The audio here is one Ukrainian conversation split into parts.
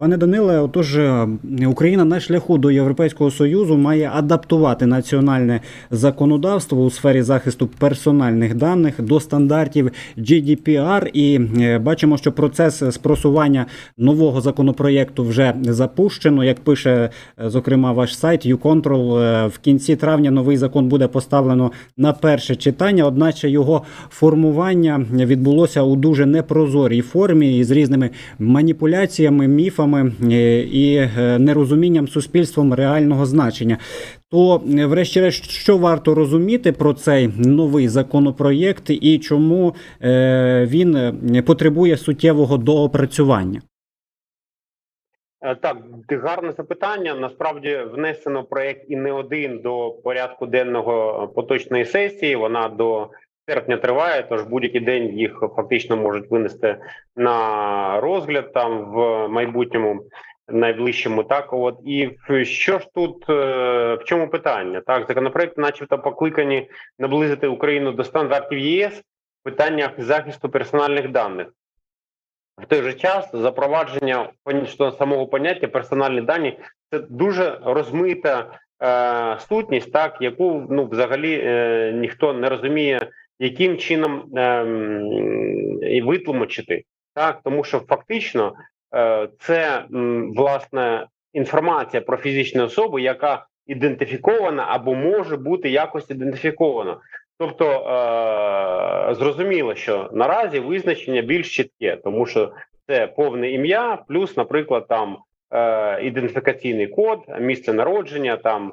Пане Даниле, отож, е, Україна на шляху до Європейського союзу має адаптувати національне законодавство у сфері захисту персональних даних до стандартів GDPR. І е, бачимо, що процес спросування нового законопроєкту вже запущено. Як пише е, зокрема ваш сайт YouControl, в кінці травня новий закон буде поставлено на перше читання. Одначе його формування відбулося у дуже непрозорій формі і з різними маніпуляціями, міфами е, і е, нерозумінням суспільством реального значення. То, е, врешті-решт, що варто розуміти про цей новий законопроєкт і чому він потребує суттєвого доопрацювання? Так, гарне запитання. Насправді внесено проект і не один до порядку денного поточної сесії. Вона до серпня триває, тож будь-який день їх фактично можуть винести на розгляд там в майбутньому. Найближчому так, от і що ж тут е, в чому питання? Так, законопроекти, начебто, покликані наблизити Україну до стандартів ЄС в питаннях захисту персональних даних. В той же час запровадження самого поняття персональні дані це дуже розмита е, сутність, так яку ну взагалі е, ніхто не розуміє, яким чином і витлумачити, так тому що фактично е, це м, власне інформація про фізичну особу, яка ідентифікована або може бути якось ідентифікована. Тобто е, зрозуміло, що наразі визначення більш чітке, тому що це повне ім'я, плюс, наприклад, там е, ідентифікаційний код, місце народження, там е,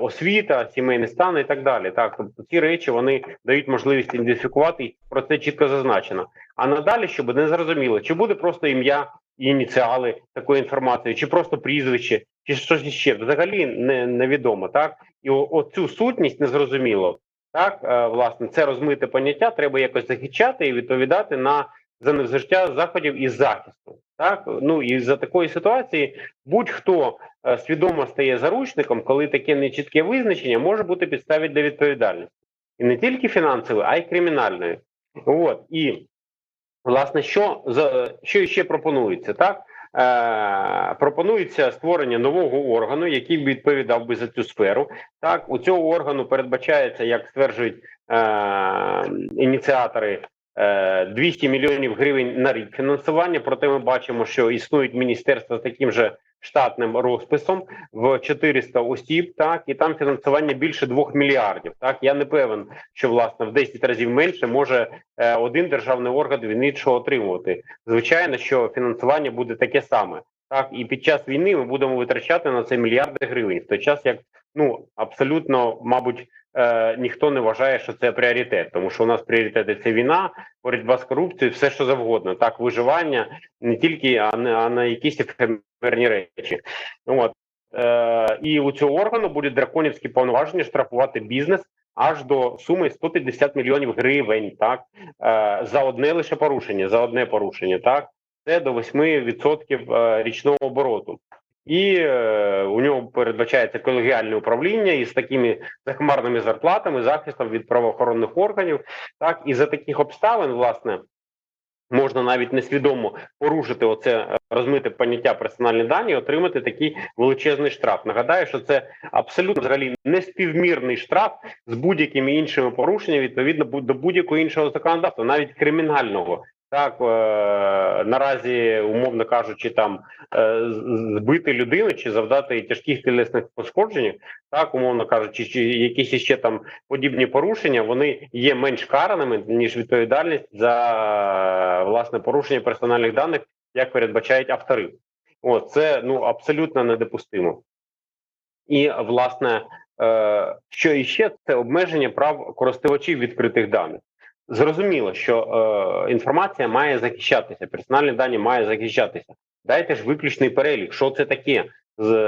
освіта, сімейний стан і так далі. Так, тобто ці речі вони дають можливість ідентифікувати, і про це чітко зазначено. А надалі, щоб не зрозуміло, чи буде просто ім'я і ініціали такої інформації, чи просто прізвище, чи щось ще взагалі не, невідомо. Так і о- оцю сутність незрозуміло. Так, е, власне, це розмите поняття, треба якось захищати і відповідати на за невжиття заходів із захисту. Так, ну і за такої ситуації будь-хто е, свідомо стає заручником, коли таке нечітке визначення може бути підставі для відповідальності, і не тільки фінансової, а й кримінальної. От і власне, що за що ще пропонується, так. Е, пропонується створення нового органу, який б відповідав би за цю сферу. Так, у цього органу передбачається, як стверджують е, ініціатори, 200 мільйонів гривень на рік фінансування. Проте ми бачимо, що існують міністерства з таким же штатним розписом в 400 осіб. Так і там фінансування більше 2 мільярдів. Так я не певен, що власне в 10 разів менше може е, один державний орган від іншого отримувати. Звичайно, що фінансування буде таке саме. Так, і під час війни ми будемо витрачати на це мільярди гривень, в той час як ну абсолютно, мабуть, е, ніхто не вважає, що це пріоритет, тому що у нас пріоритети це війна, боротьба з корупцією, все що завгодно. Так, виживання не тільки, а не а на якісь ефемерні речі. От е, і у цього органу будуть драконівські повноваження штрафувати бізнес. Аж до суми 150 мільйонів гривень, так е, за одне лише порушення, за одне порушення, так це до 8% е, річного обороту, і е, у нього передбачається колегіальне управління із такими захмарними зарплатами, захистом від правоохоронних органів. Так і за таких обставин, власне, можна навіть несвідомо порушити оце е, розмите поняття персональні дані, і отримати такий величезний штраф. Нагадаю, що це абсолютно взагалі неспівмірний штраф з будь-якими іншими порушеннями відповідно до будь-якого іншого законодавства, навіть кримінального. Так е, наразі, умовно кажучи, там е, збити людину чи завдати тяжких тілесних пошкоджень, так умовно кажучи, чи якісь іще там подібні порушення, вони є менш караними ніж відповідальність за власне порушення персональних даних, як передбачають автори. О, це ну абсолютно недопустимо. І власне, е, що іще це обмеження прав користувачів відкритих даних. Зрозуміло, що е, інформація має захищатися, персональні дані має захищатися. Дайте ж виключний перелік, що це таке,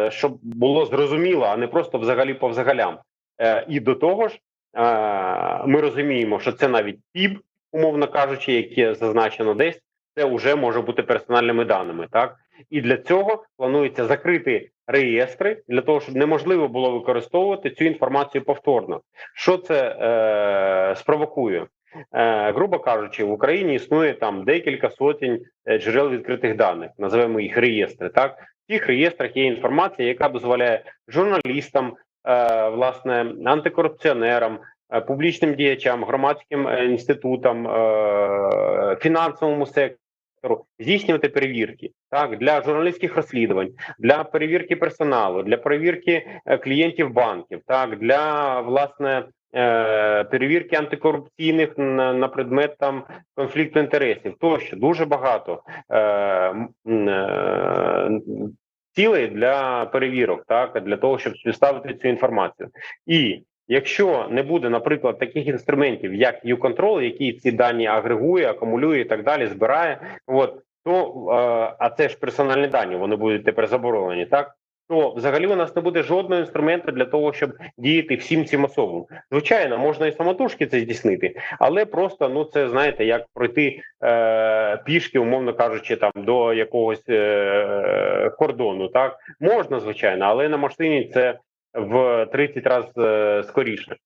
щоб було зрозуміло, а не просто взагалі по взагалям. Е, і до того ж, е, ми розуміємо, що це навіть ПІБ, умовно кажучи, яке зазначено десь, це вже може бути персональними даними. Так і для цього планується закрити реєстри для того, щоб неможливо було використовувати цю інформацію повторно. Що це е, спровокує? Е, грубо кажучи, в Україні існує там декілька сотень е, джерел відкритих даних, називаємо їх реєстри. Так в цих реєстрах є інформація, яка дозволяє журналістам, е, власне, антикорупціонерам, публічним діячам, громадським інститутам, фінансовому сектору здійснювати перевірки так для журналістських розслідувань, для перевірки персоналу, для перевірки е, клієнтів банків, так для власне. е, Перевірки антикорупційних на, предмет там конфлікту інтересів, тощо дуже багато е, цілей для перевірок, так для того, щоб співставити цю інформацію. І якщо не буде, наприклад, таких інструментів, як U-Control, який ці дані агрегує, акумулює і так далі, збирає, от то е, а це ж персональні дані, вони будуть тепер заборонені, так. То взагалі у нас не буде жодного інструменту для того, щоб діяти всім цим особам. Звичайно, можна і самотужки це здійснити, але просто ну це знаєте, як пройти е, пішки, умовно кажучи, там до якогось е, кордону. Так можна, звичайно, але на машині це в 30 разів е, скоріше.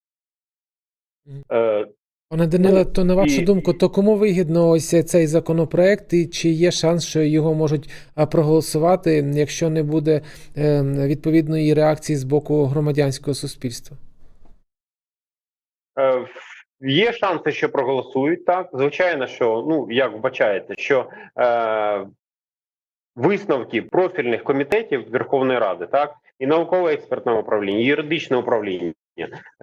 Е, Пане Даниле, то на вашу і- думку, то кому вигідно ось цей законопроект, і чи є шанс, що його можуть проголосувати, якщо не буде е, відповідної реакції з боку громадянського суспільства? Е, Є шанси, що проголосують так. Звичайно, що ну як вбачається, що е, висновки профільних комітетів Верховної Ради, так і науково-експертного управління, і юридичне управління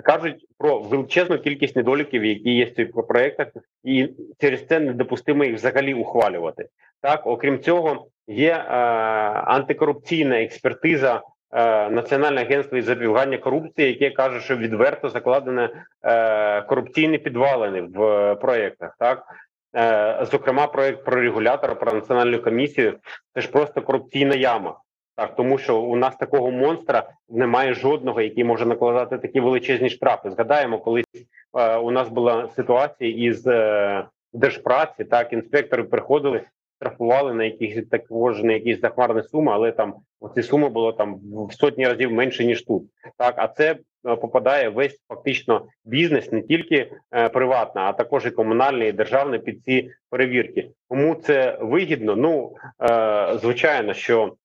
кажуть про величезну кількість недоліків, які є в цих проектах, і через це недопустимо їх взагалі ухвалювати. Так, окрім цього, є е, антикорупційна експертиза е, Національне агентство із запобігання корупції, яке каже, що відверто закладене е, корупційні підвалини в е, проєктах. Так е, зокрема, проєкт про регулятора, про національну комісію, це ж просто корупційна яма. Так, тому що у нас такого монстра немає жодного, який може накладати такі величезні штрафи. Згадаємо, колись е, у нас була ситуація із е, держпраці. Так, інспектори приходили, штрафували на якісь також на якісь захмарні суми, але там ці суми було там в сотні разів менше ніж тут. Так, а це е, попадає весь фактично бізнес, не тільки е, приватна, а також і комунальний, і державний під ці перевірки. Кому це вигідно? Ну е, звичайно, що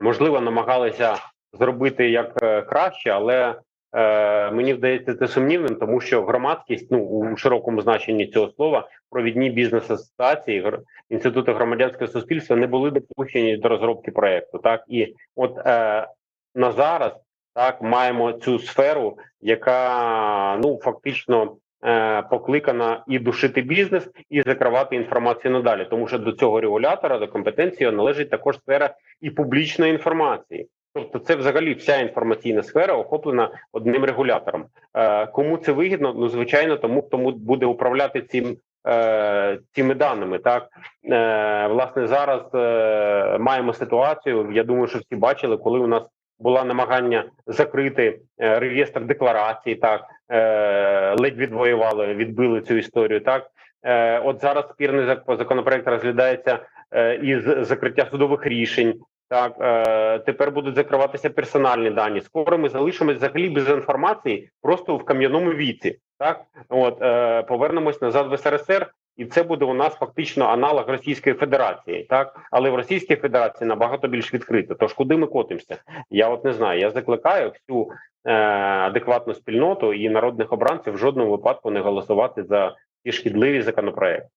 можливо намагалися зробити як е, краще, але е, мені здається це сумнівним, тому що громадськість, ну у широкому значенні цього слова, провідні бізнес асоціації, інститути громадянського суспільства не були допущені до розробки проекту. Так і от е, на зараз так маємо цю сферу, яка ну фактично. Е, Покликана і душити бізнес, і закривати інформацію надалі, тому що до цього регулятора, до компетенції належить також сфера і публічної інформації. Тобто, це взагалі вся інформаційна сфера охоплена одним регулятором. Е, кому це вигідно? Ну звичайно, тому хто буде управляти цим е, цими даними. Так власне зараз маємо ситуацію. Я думаю, що всі бачили, коли у нас була намагання закрити реєстр декларацій. Так ледь відвоювали, відбили цю історію. Так е, от зараз спірний законопроект розглядається е, із закриття судових рішень. Так е, тепер будуть закриватися персональні дані. Скоро ми залишимося взагалі без інформації, просто в кам'яному віці. Так, от е, повернемось назад в СРСР, і це буде у нас фактично аналог Російської Федерації. Так, але в Російській Федерації набагато більш відкрито. Тож куди ми котимося? Я от не знаю. Я закликаю всю е, адекватну спільноту і народних обранців в жодному випадку не голосувати за ті шкідливі законопроекти.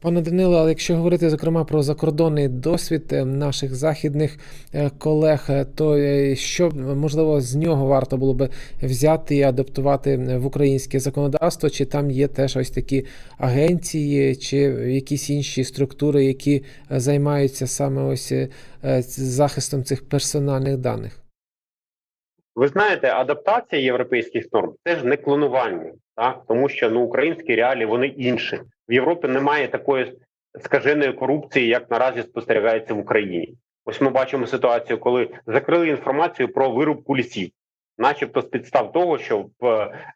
Пане Данило, але якщо говорити зокрема про закордонний досвід е, наших західних е, колег, е, то що можливо з нього варто було би взяти і адаптувати в українське законодавство? Чи там є теж ось такі агенції, чи якісь інші структури, які займаються саме ось захистом цих персональних даних? Ви знаєте, адаптація європейських норм це ж не клонування, так тому що ну українські реалії вони інші. В Європі немає такої скаженої корупції, як наразі спостерігається в Україні. Ось ми бачимо ситуацію, коли закрили інформацію про вирубку лісів, начебто з підстав того, що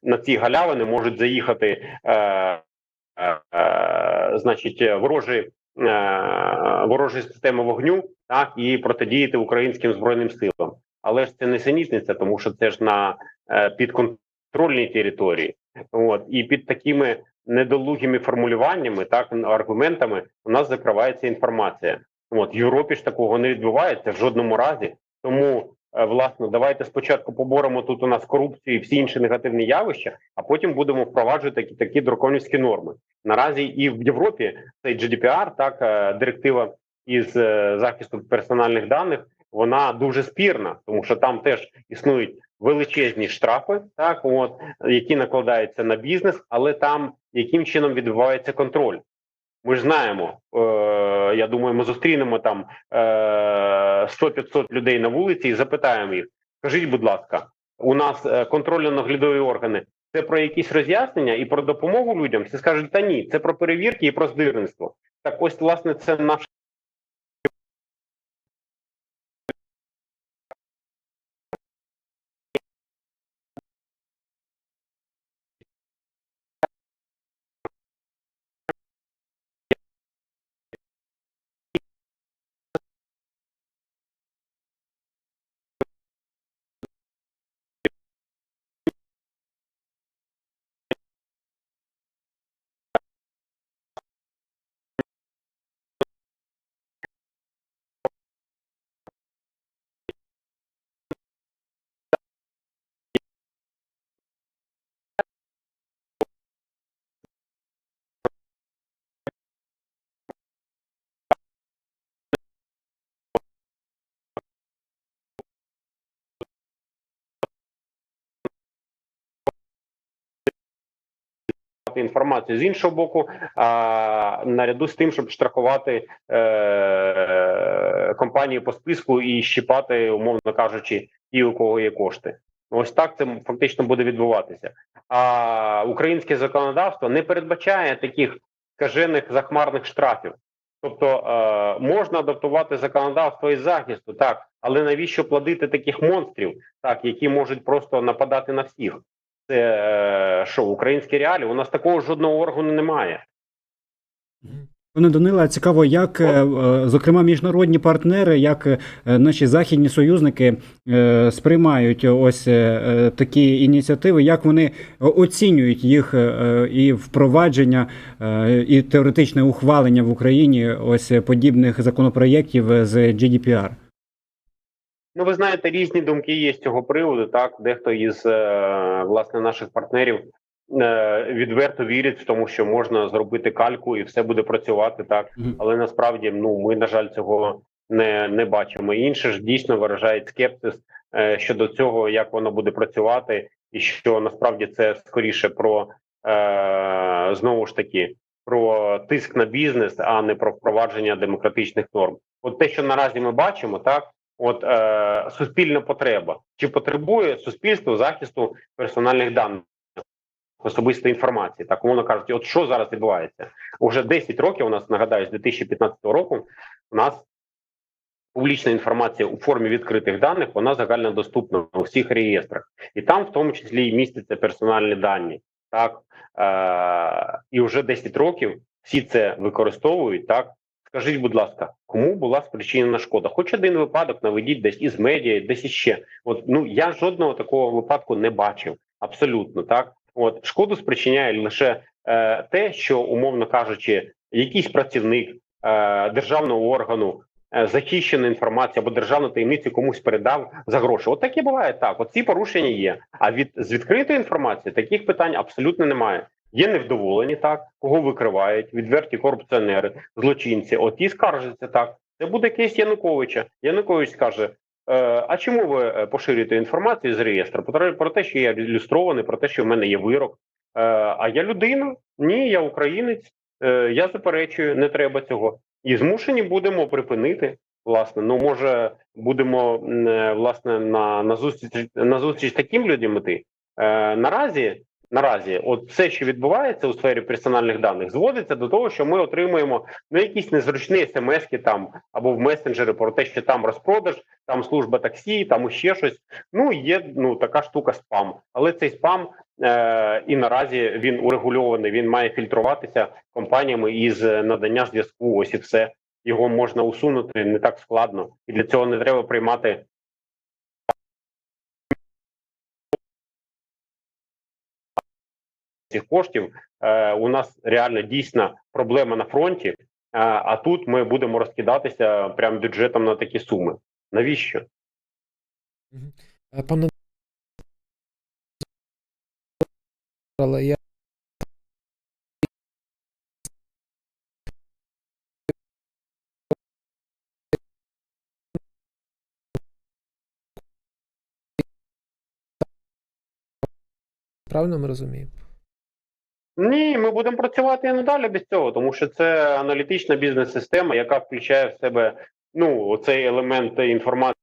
на ці галявини можуть заїхати, е, е, е, значить, ворожі. е, Ворожі системи вогню, так і протидіяти українським збройним силам але ж це не синітниця, тому що це ж на е, підконтрольній території. От і під такими недолугими формулюваннями, так аргументами, у нас закривається інформація. От в Європі ж такого не відбувається в жодному разі. Тому е, власне давайте спочатку поборемо тут у нас корупцію і всі інші негативні явища, а потім будемо впроваджувати такі, такі драконівські норми. Наразі і в Європі цей GDPR, так е, директива із е, захисту персональних даних, вона дуже спірна, тому що там теж існують величезні штрафи, так от які накладаються на бізнес, але там яким чином відбувається контроль. Ми ж знаємо, е, я думаю, ми зустрінемо там е, 100-500 людей на вулиці і запитаємо їх: скажіть, будь ласка, у нас е, контрольно-наглядові органи це про якісь роз'яснення і про допомогу людям? Всі скажуть, та ні, це про перевірки і про здирництво. Так ось, власне, це наш інформацію з іншого боку, а наряду з тим, щоб штрафувати е, компанії по списку і щіпати, умовно кажучи, ті, у кого є кошти. Ось так це фактично буде відбуватися. А українське законодавство не передбачає таких скажених захмарних штрафів. Тобто е, можна адаптувати законодавство із захисту, так, але навіщо плодити таких монстрів, так, які можуть просто нападати на всіх? Це е, що, українські реалії? У нас такого жодного органу немає. Пане Данила, цікаво, як, е, е, зокрема, міжнародні партнери, як наші західні союзники сприймають ось такі ініціативи, як вони оцінюють їх і впровадження, і теоретичне ухвалення в Україні ось подібних законопроєктів з GDPR? Ну, ви знаєте, різні думки є з цього приводу. Так, дехто із е, власне наших партнерів е, відверто вірить в тому, що можна зробити кальку і все буде працювати так. Але насправді ну ми на жаль цього не, не бачимо. Інші ж дійсно виражають скепсис е, щодо цього, як воно буде працювати, і що насправді це скоріше про е, знову ж таки про тиск на бізнес, а не про впровадження демократичних норм. От те, що наразі ми бачимо, так. От е, суспільна потреба чи потребує суспільство захисту персональних даних особистої інформації, так умовно кажуть, от що зараз відбувається? Уже 10 років у нас нагадаю, з 2015 року у нас публічна інформація у формі відкритих даних вона загальнодоступна у всіх реєстрах, і там в тому числі і містяться персональні дані. Так е, і вже 10 років всі це використовують так. Скажіть, будь ласка, кому була спричинена шкода? Хоч один випадок наведіть десь із медіа, десь іще. От ну я жодного такого випадку не бачив. Абсолютно так. От шкоду спричиняє лише е, те, що умовно кажучи, якийсь працівник е, державного органу е, захищену інформацію або державну таємницю комусь передав за гроші. От таке буває так. От ці порушення є. А від з відкритої інформації таких питань абсолютно немає. Є невдоволені, так кого викривають, відверті корупціонери, злочинці. От ті скаржаться так. Це буде кейс Януковича. Янукович скаже: е, а чому ви е, поширюєте інформацію з реєстру? Про, те, що я ілюстрований, про те, що в мене є вирок. Е, а я людина? Ні, я українець. Я заперечую, не треба цього. І змушені будемо припинити. Власне, ну може будемо власне на, на зустріч на зустріч таким людям іти. Наразі наразі, от все, що відбувається у сфері персональних даних, зводиться до того, що ми отримуємо ну якісь незручні смски там або в месенджери про те, що там розпродаж, там служба таксі, там ще щось. Ну є ну така штука спам, але цей спам е, і наразі він урегульований. Він має фільтруватися компаніями із надання зв'язку. Ось і все його можна усунути не так складно, і для цього не треба приймати цих коштів. Е, у нас реально дійсна проблема на фронті. А, а тут ми будемо розкидатися прям бюджетом на такі суми. Навіщо? Е, Пане але я правильно ми розуміємо? Ні, ми будемо працювати і надалі без цього, тому що це аналітична бізнес-система, яка включає в себе ну цей елемент інформації.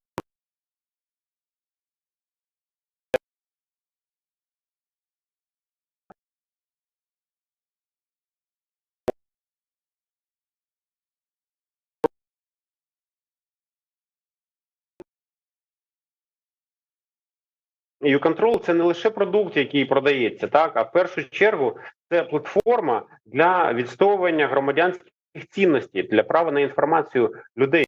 Контрол це не лише продукт, який продається, так а в першу чергу це платформа для відстоювання громадянських цінностей для права на інформацію людей.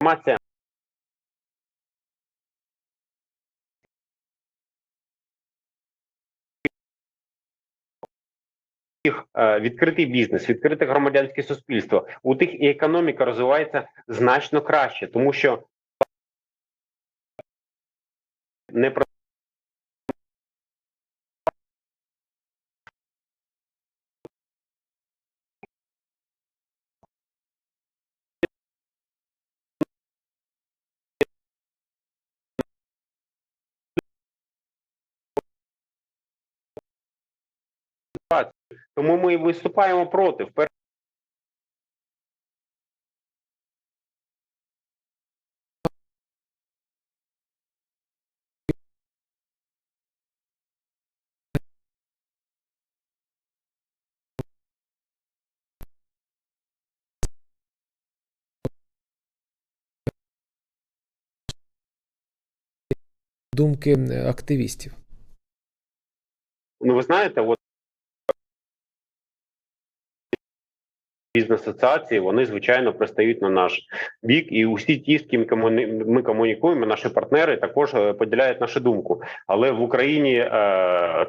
Інформація їх е, відкритий бізнес, відкрите громадянське суспільство. У тих і економіка розвивається значно краще, тому що не про тому ми виступаємо проти. Думки активістів. Ну, ви знаєте, от бізнес-асоціації, вони, звичайно, пристають на наш бік, і усі ті, з ким ми комунікуємо, наші партнери також е, поділяють нашу думку. Але в Україні е,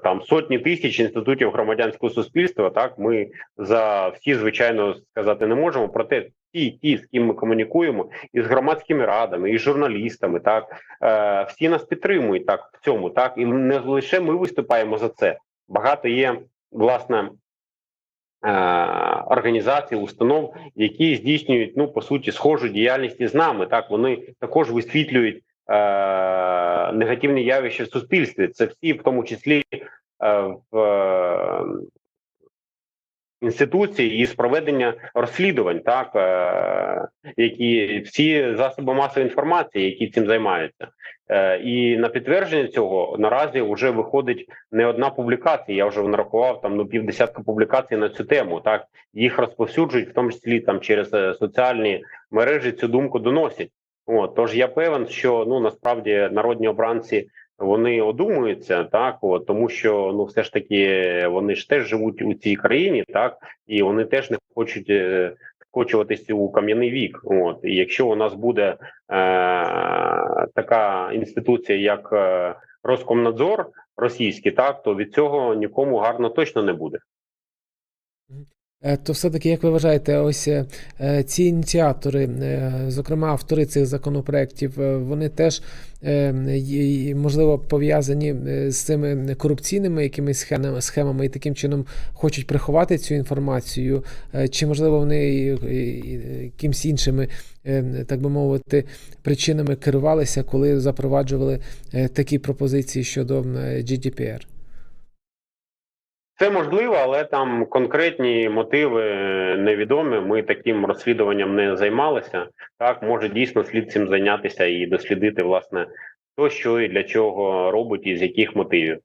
там сотні тисяч інститутів громадянського суспільства. Так ми за всі, звичайно, сказати не можемо. Проте ті, ті, з ким ми комунікуємо, і з громадськими радами, і з журналістами, так е, всі нас підтримують так в цьому. Так і не лише ми виступаємо за це. Багато є власне е, організацій, установ, які здійснюють ну по суті схожу діяльність із нами. Так вони також висвітлюють е, негативні явища в суспільстві. Це всі, в тому числі е, в е, інституції із проведення розслідувань, так е, які всі засоби масової інформації, які цим займаються. Е, і на підтвердження цього наразі вже виходить не одна публікація. Я вже нарахував там ну півдесятка публікацій на цю тему. Так їх розповсюджують, в тому числі там через е, соціальні мережі цю думку доносять. От тож я певен, що ну насправді народні обранці вони одумуються, так от тому, що ну все ж таки вони ж теж живуть у цій країні, так і вони теж не хочуть е, у кам'яний вік. От і якщо у нас буде е, така інституція, як е, Роскомнадзор російський, так то від цього нікому гарно точно не буде. Е, То все-таки, як ви вважаєте, ось е, е, ці ініціатори, зокрема автори цих законопроєктів, вони теж можливо пов'язані з цими корупційними якимись схемами, і таким чином хочуть приховати цю інформацію, чи можливо вони якимсь іншими, так би мовити, причинами керувалися, коли запроваджували такі пропозиції щодо GDPR? Це можливо, але там конкретні мотиви невідомі. Ми таким розслідуванням не займалися. Так може дійсно слід цим зайнятися і дослідити власне то, що і для чого робить, і з яких мотивів.